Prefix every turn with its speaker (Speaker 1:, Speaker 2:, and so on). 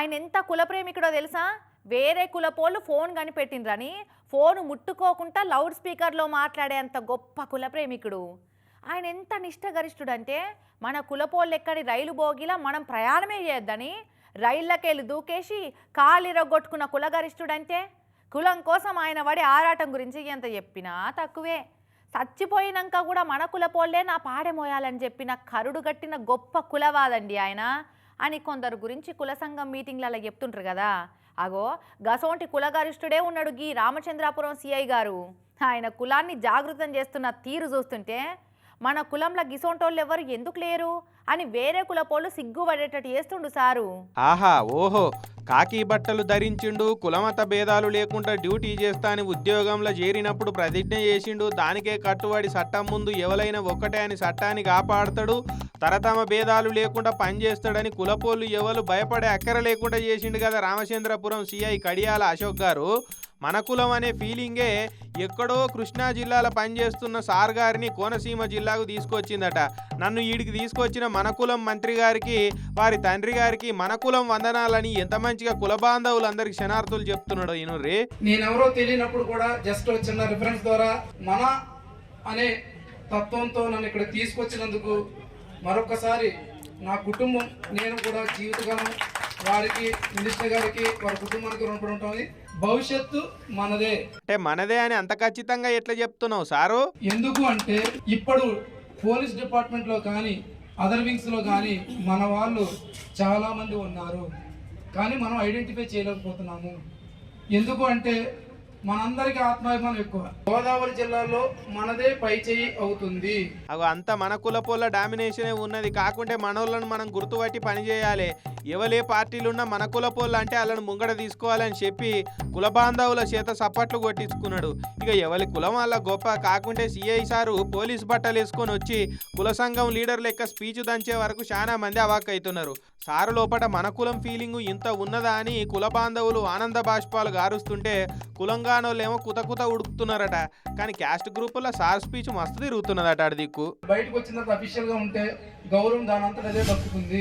Speaker 1: ఆయన ఎంత కుల ప్రేమికుడో తెలుసా? వేరే కులపోళ్ళు ఫోన్ కనిపెట్టిండ్రని. ఫోన్ ముట్టుకోకుండా లౌడ్ స్పీకర్లో మాట్లాడేంత గొప్ప కుల ప్రేమికుడు. ఆయన ఎంత నిష్టగరిష్ఠుడంటే మన కులపోళ్ళు ఎక్కడి రైలు బోగిలా మనం ప్రయాణమే చేయొద్దని రైళ్ళకెళ్ళి దూకేసి కాలిరగొట్టుకున్న కులగరిష్ఠుడంటే కులం కోసం ఆయన పడి ఆరాటం గురించి ఎంత చెప్పినా తక్కువే. చచ్చిపోయినాక కూడా మన కులపోళ్ళే నా పాడెమోయాలని చెప్పిన కరుడు గట్టిన గొప్ప కులవాదండి ఆయన. అని కొందరు గురించి కుల సంఘం మీటింగ్లలో చెప్తుంటారు కదా. అగో గసోంటి కులగరిష్ఠుడే ఉన్నాడు గీ రామచంద్రాపురం సిఐ గారు. ఆయన కులాన్ని జాగృతం చేస్తున్న తీరు చూస్తుంటే మన కులంలో గిసోంటోళ్ళు ఎవరు ఎందుకు లేరు? అని వేరే కులపోళ్ళు సిగ్గుపడేటట్టు చేస్తుండు సారు.
Speaker 2: ఆహా ఓహో కాకి బట్టలు ధరించిండు కులమత భేదాలు లేకుండా డ్యూటీ చేస్తాని ఉద్యోగంలో చేరినప్పుడు ప్రతిజ్ఞ చేసిండు దానికే కట్టుబడి చట్టం ముందు ఎవలైనా ఒక్కటే అని చట్టాన్ని కాపాడతాడు తరతమ భేదాలు లేకుండా పనిచేస్తాడని కులపోళ్ళు ఎవరు భయపడే అక్కర లేకుండా చేసిండు కదా రామచంద్రపురం సిఐ కడియాల అశోక్ గారు. మన కులం అనే ఫీలింగే ఎక్కడో కృష్ణా జిల్లాలో పనిచేస్తున్న సార్ గారిని కోనసీమ జిల్లాకు తీసుకొచ్చిందట. నన్ను ఈడికి తీసుకొచ్చిన మన కులం మంత్రి గారికి వారి తండ్రి గారికి మన కులం వందనాలని ఎంత మంచిగా కుల బాంధవులందరికి క్షణార్థులు చెప్తున్నాడు ఈయనరి
Speaker 3: నేనెవరో తెలియనప్పుడు కూడా జస్ట్ చిన్న రిఫరెన్స్ ద్వారా మన అనే తత్వంతో నన్ను ఇక్కడ తీసుకొచ్చినందుకు మరొకసారి నా కుటుంబం నేను కూడా జీవితకాలం వారికి మినిస్టర్ గారికి వారి కుటుంబానికి రుణపడి ఉంటుంది భవిష్యత్తు మనదే.
Speaker 2: అంటే మనదే అని అంత ఖచ్చితంగా ఎట్లా చెప్తున్నావు సారు?
Speaker 3: ఎందుకు అంటే ఇప్పుడు పోలీస్ డిపార్ట్మెంట్లో కానీ అదర్ వింగ్స్లో కానీ మన వాళ్ళు చాలామంది ఉన్నారు. కానీ మనం ఐడెంటిఫై చేయలేకపోతున్నాము. ఎందుకు అంటే మనందరికీ ఆత్మాభిమానం ఎక్కువ. గోదావరి జిల్లాలో మనదే పై చేయి అవుతుంది.
Speaker 2: అగో అంత మన కులపోళ్ళ డామినేషనే ఉన్నది. కాకుంటే మనోళ్ళను మనం గుర్తుపట్టి పని చేయాలి. ఎవలే పార్టీలున్నా మన కులపోళ్ళు అంటే వాళ్ళని ముంగడ తీసుకోవాలని చెప్పి కుల బాంధవుల చేత సప్పట్లు కొట్టించుకున్నాడు. ఇక ఎవరి కులం వాళ్ళ గొప్ప? కాకుంటే సిఐ సారు పోలీస్ బట్టలు వేసుకొని వచ్చి కుల సంఘం లీడర్ లెక్క స్పీచ్ దంచే వరకు చాలా మంది అవాక్ అవుతున్నారు సారు లోపల మన కులం ఫీలింగు ఇంత ఉన్నదా అని కుల బాంధవులు ఆనంద బాష్పాలు గారుస్తుంటే కులంగానోళ్ళేమో కుత కుత ఉడుకుతున్నారట. కానీ క్యాస్ట్ గ్రూపుల్లో సార్ స్పీచ్ మస్తు తిరుగుతున్నదట అటు దిక్కు.
Speaker 3: బయటకు వచ్చిన తర్వాత అఫీషియల్గా ఉంటే గౌరవం దాని అంతటా అదే దక్కుతుంది